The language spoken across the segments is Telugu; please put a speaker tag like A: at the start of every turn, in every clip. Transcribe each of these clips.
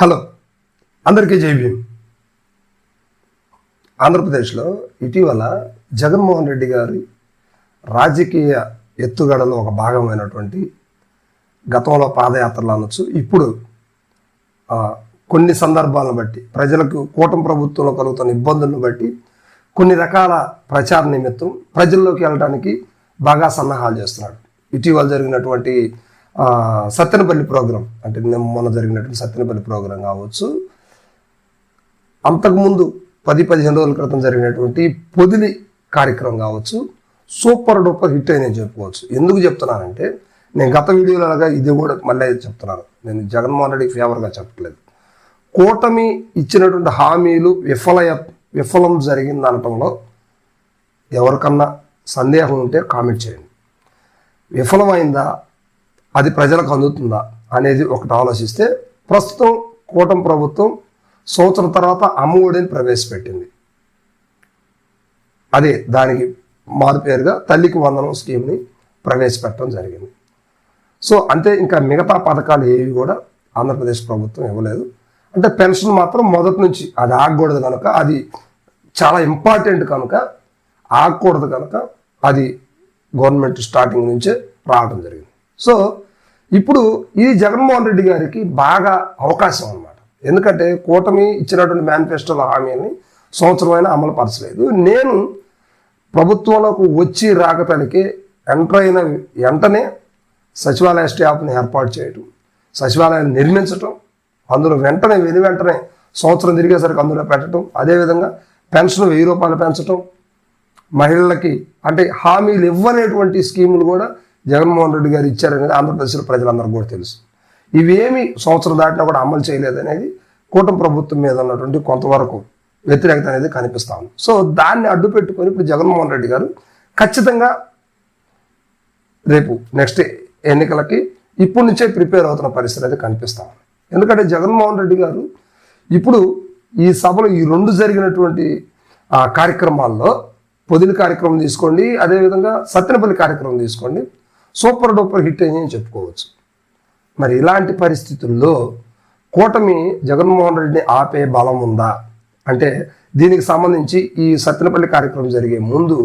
A: హలో. అందరికీ జై భీమ్. ఆంధ్రప్రదేశ్లో ఇటీవల జగన్మోహన్ రెడ్డి గారి రాజకీయ ఎత్తుగడలో ఒక భాగమైనటువంటి గతంలో పాదయాత్రలు అనొచ్చు. ఇప్పుడు కొన్ని సందర్భాలను బట్టి ప్రజలకు కూటమి ప్రభుత్వంలో కలుగుతున్న ఇబ్బందులను బట్టి కొన్ని రకాల ప్రచార నిమిత్తం ప్రజల్లోకి వెళ్ళడానికి బాగా సన్నాహాలు చేస్తున్నాడు. ఇటీవల జరిగినటువంటి సత్తెనపల్లి ప్రోగ్రాం. అంటే మొన్న జరిగినటువంటి సత్తెనపల్లి ప్రోగ్రాం కావచ్చు. అంతకుముందు పది పదిహేను రోజుల క్రితం జరిగినటువంటి పొదిలి కార్యక్రమం కావచ్చు. సూపర్ డూపర్ హిట్ అయిన చెప్పుకోవచ్చు. ఎందుకు చెప్తున్నానంటే నేను గత వీడియోలో అలాగా ఇది కూడా మళ్ళీ చెప్తున్నాను. నేను జగన్మోహన్ రెడ్డికి ఫేవర్గా చెప్పట్లేదు కూటమి ఇచ్చినటువంటి హామీలు విఫల విఫలం జరిగింది అనటంలో ఎవరికన్నా సందేహం ఉంటే కామెంట్ చేయండి. విఫలమైందా? అది ప్రజలకు అందుతుందా అనేది ఒకటి ఆలోచిస్తే ప్రస్తుతం కూటమి ప్రభుత్వం సంవత్సరం తర్వాత అమ్మఒడిని ప్రవేశపెట్టింది. అదే దానికి మారుపేరుగా తల్లికి వందనం స్కీమ్ని ప్రవేశపెట్టడం జరిగింది. సో అంటే ఇంకా మిగతా పథకాలు ఏవి కూడా ఆంధ్రప్రదేశ్ ప్రభుత్వం ఇవ్వలేదు. అంటే పెన్షన్ మాత్రం మొదటి నుంచి అది ఆగకూడదు కనుక అది చాలా ఇంపార్టెంట్ కనుక ఆగకూడదు కనుక అది గవర్నమెంట్ స్టార్టింగ్ నుంచే రావడం జరిగింది. సో ఇప్పుడు ఇది జగన్మోహన్ రెడ్డి గారికి బాగా అవకాశం అన్నమాట. ఎందుకంటే కూటమి ఇచ్చినటువంటి మేనిఫెస్టోల హామీని సంవత్సరమైనా అమలు పరచలేదు నేను ప్రభుత్వంలోకి వచ్చి రాకటానికి ఎంటర్ అయిన వెంటనే సచివాలయ స్టాఫ్ని ఏర్పాటు చేయటం సచివాలయాన్ని నిర్మించటం అందులో వెంటనే వెను వెంటనే సంవత్సరం తిరిగేసరికి అందులో పెట్టడం అదేవిధంగా పెన్షన్ వెయ్యి రూపాయలు పెంచటం మహిళలకి అంటే హామీలు ఇవ్వనేటువంటి స్కీములు కూడా జగన్మోహన్ రెడ్డి గారు ఇచ్చారనేది ఆంధ్రప్రదేశ్లో ప్రజలందరికీ కూడా తెలుసు. ఇవేమి సంవత్సరం దాటినా కూడా అమలు చేయలేదనేది కూటమి ప్రభుత్వం మీద ఉన్నటువంటి కొంతవరకు వ్యతిరేకత అనేది కనిపిస్తా ఉంది. సో దాన్ని అడ్డు పెట్టుకొని ఇప్పుడు జగన్మోహన్ రెడ్డి గారు ఖచ్చితంగా రేపు నెక్స్ట్ ఎన్నికలకి ఇప్పటి నుంచే ప్రిపేర్ అవుతున్న పరిస్థితి అయితే కనిపిస్తా ఉంది. ఎందుకంటే జగన్మోహన్ రెడ్డి గారు ఇప్పుడు ఈ సభలో ఈ రెండు జరిగినటువంటి కార్యక్రమాల్లో పొదిలి కార్యక్రమం తీసుకోండి అదేవిధంగా సత్తెనపల్లి కార్యక్రమం తీసుకోండి సూపర్ డూపర్ హిట్ అని చెప్పుకోవచ్చు. మరి ఇలాంటి పరిస్థితుల్లో కూటమి జగన్మోహన్ రెడ్డిని ఆపే బలం ఉందా? అంటే దీనికి సంబంధించి ఈ సత్తెనపల్లి కార్యక్రమం జరిగే ముందు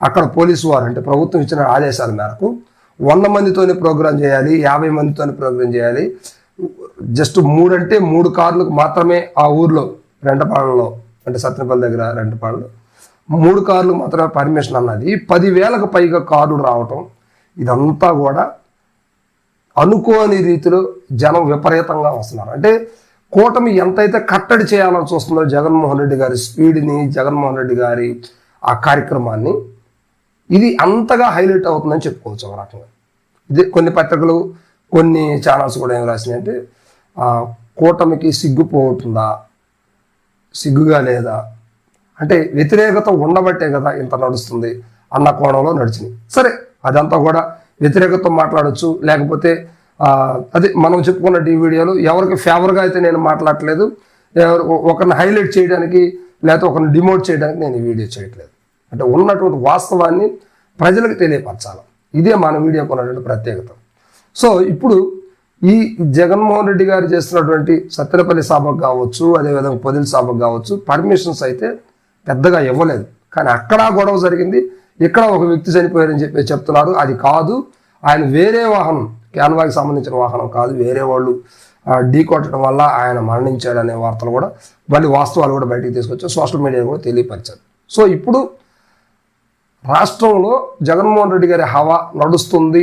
A: అక్కడ పోలీసు వారు అంటే ప్రభుత్వం ఇచ్చిన ఆదేశాల మేరకు వంద మందితోనే ప్రోగ్రాం చేయాలి యాభై మందితోనే ప్రోగ్రాం చేయాలి. జస్ట్ మూడంటే మూడు కార్లకు మాత్రమే ఆ ఊర్లో రెండపాళ్ళలో అంటే సత్తెనపల్లి దగ్గర రెంటపాలలో మూడు కార్లు మాత్రమే పర్మిషన్ అన్నది. పదివేలకు పైగా కార్లు రావటం ఇదంతా కూడా అనుకోని రీతిలో జనం విపరీతంగా వస్తున్నారు. అంటే కూటమి ఎంతైతే కట్టడి చేయాలని చూస్తుందో జగన్మోహన్ రెడ్డి గారి స్పీడ్ని జగన్మోహన్ రెడ్డి గారి ఆ కార్యక్రమాన్ని ఇది అంతగా హైలైట్ అవుతుందని చెప్పుకోవచ్చు ఒక రకంగా. ఇది కొన్ని పత్రికలు కొన్ని ఛానల్స్ కూడా ఏం రాసినాయంటే కూటమికి సిగ్గుపోతుందా సిగ్గుగా లేదా అంటే వ్యతిరేకత ఉండబట్టే కదా ఇంత నడుస్తుంది అన్న కోణంలో నడిచింది సరే అదంతా కూడా వ్యతిరేకత మాట్లాడచ్చు. లేకపోతే అదే మనం చెప్పుకున్న ఈ వీడియోలో ఎవరికి ఫేవర్గా అయితే నేను మాట్లాడట్లేదు. ఎవరు ఒకరిని హైలైట్ చేయడానికి లేకపోతే ఒకరిని డిమోట్ చేయడానికి నేను ఈ వీడియో చేయట్లేదు. అంటే ఉన్నటువంటి వాస్తవాన్ని ప్రజలకు తెలియపరచాలి. ఇదే మన వీడియోకు ఉన్నటువంటి ప్రత్యేకత. సో ఇప్పుడు ఈ జగన్మోహన్ రెడ్డి గారు చేస్తున్నటువంటి సత్తెనపల్లి సభకు కావచ్చు అదేవిధంగా పొదిలి సభకు కావచ్చు పర్మిషన్స్ అయితే పెద్దగా ఇవ్వలేదు. కానీ అక్కడ గొడవ జరిగింది. ఇక్కడ ఒక వ్యక్తి చనిపోయారని చెప్పి చెప్తున్నారు. అది కాదు ఆయన వేరే వాహనం క్యాన్వాకి సంబంధించిన వాహనం కాదు వేరే వాళ్ళు ఢీ కొట్టడం వల్ల ఆయన మరణించాడనే వార్తలు కూడా మళ్ళీ వాస్తవాలు కూడా బయటికి తీసుకొచ్చారు సోషల్ మీడియా కూడా తెలియపరిచారు. సో ఇప్పుడు రాష్ట్రంలో జగన్మోహన్ రెడ్డి గారి హవా నడుస్తుంది.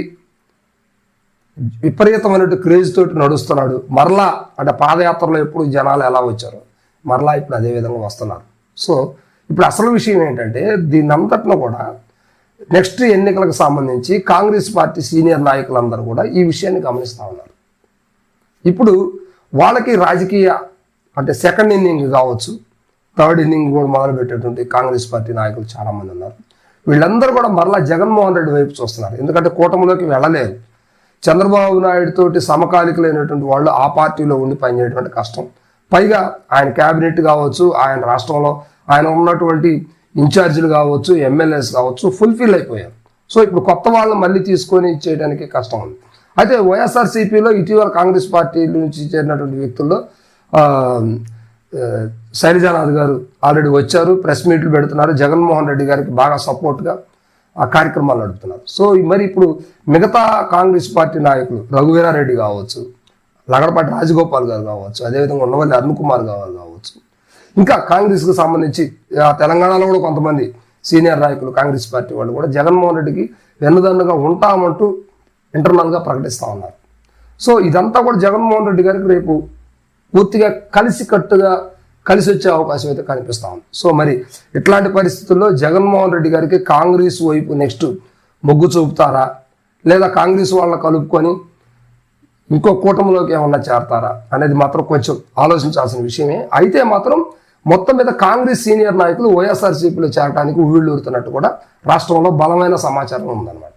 A: విపరీతమైనటువంటి క్రేజ్ తోటి నడుస్తున్నాడు. మరలా అంటే పాదయాత్రలో ఎప్పుడు జనాలు ఎలా వచ్చారు మరలా ఇప్పుడు అదే విధంగా వస్తున్నారు. సో ఇప్పుడు అసలు విషయం ఏంటంటే దీని కూడా నెక్స్ట్ ఎన్నికలకు సంబంధించి కాంగ్రెస్ పార్టీ సీనియర్ నాయకులందరూ కూడా ఈ విషయాన్ని గమనిస్తూ ఉన్నారు. ఇప్పుడు వాళ్ళకి రాజకీయ అంటే సెకండ్ ఇన్నింగ్ కావచ్చు థర్డ్ ఇన్నింగ్ కూడా మొదలుపెట్టేటువంటి కాంగ్రెస్ పార్టీ నాయకులు చాలామంది ఉన్నారు. వీళ్ళందరూ కూడా మరలా జగన్మోహన్ రెడ్డి వైపు చూస్తున్నారు. ఎందుకంటే కూటమిలోకి వెళ్ళలేరు చంద్రబాబు నాయుడు తోటి సమకాలికులైనటువంటి వాళ్ళు ఆ పార్టీలో ఉండి పనిచేయటువంటి కష్టం. పైగా ఆయన క్యాబినెట్ కావచ్చు ఆయన రాష్ట్రంలో ఆయన ఉన్నటువంటి ఇన్ఛార్జీలు కావచ్చు ఎమ్మెల్యేస్ కావచ్చు ఫుల్ఫిల్ అయిపోయారు. సో ఇప్పుడు కొత్త వాళ్ళు మళ్ళీ తీసుకొని చేయడానికి కష్టం ఉంది. అయితే వైఎస్ఆర్సీపీలో ఇటీవల కాంగ్రెస్ పార్టీ నుంచి చేరినటువంటి వ్యక్తుల్లో శైలజానాథ్ గారు ఆల్రెడీ వచ్చారు ప్రెస్ మీట్లు పెడుతున్నారు. జగన్మోహన్ రెడ్డి గారికి బాగా సపోర్ట్గా ఆ కార్యక్రమాలు నడుపుతున్నారు. సో మరి ఇప్పుడు మిగతా కాంగ్రెస్ పార్టీ నాయకులు రఘువీరారెడ్డి కావచ్చు లగడపాటి రాజగోపాల్ గారు కావచ్చు అదేవిధంగా ఉన్నవల్లి అరుణ్ కుమార్ గారు కావచ్చు ఇంకా కాంగ్రెస్కి సంబంధించి తెలంగాణలో కూడా కొంతమంది సీనియర్ నాయకులు కాంగ్రెస్ పార్టీ వాళ్ళు కూడా జగన్మోహన్ రెడ్డికి వెన్నుదన్నుగా ఉంటామంటూ ఇంటర్నల్గా ప్రకటిస్తూ ఉన్నారు. సో ఇదంతా కూడా జగన్మోహన్ రెడ్డి గారికి రేపు పూర్తిగా కలిసి కట్టుగా కలిసి వచ్చే అవకాశం అయితే కనిపిస్తా ఉంది. సో మరి ఇట్లాంటి పరిస్థితుల్లో జగన్మోహన్ రెడ్డి గారికి కాంగ్రెస్ వైపు నెక్స్ట్ మొగ్గు చూపుతారా? లేదా కాంగ్రెస్ వాళ్ళని కలుపుకొని ఇంకో కూటమిలోకి ఏమన్నా చేరతారా? అనేది మాత్రం కొంచెం ఆలోచించాల్సిన విషయమే. అయితే మాత్రం మొత్తం మీద కాంగ్రెస్ సీనియర్ నాయకులు వైఎస్ఆర్సీపీలో చేరడానికి ఊళ్ళూరుతున్నట్టు కూడా రాష్ట్రంలో బలమైన సమాచారం ఉందన్నమాట.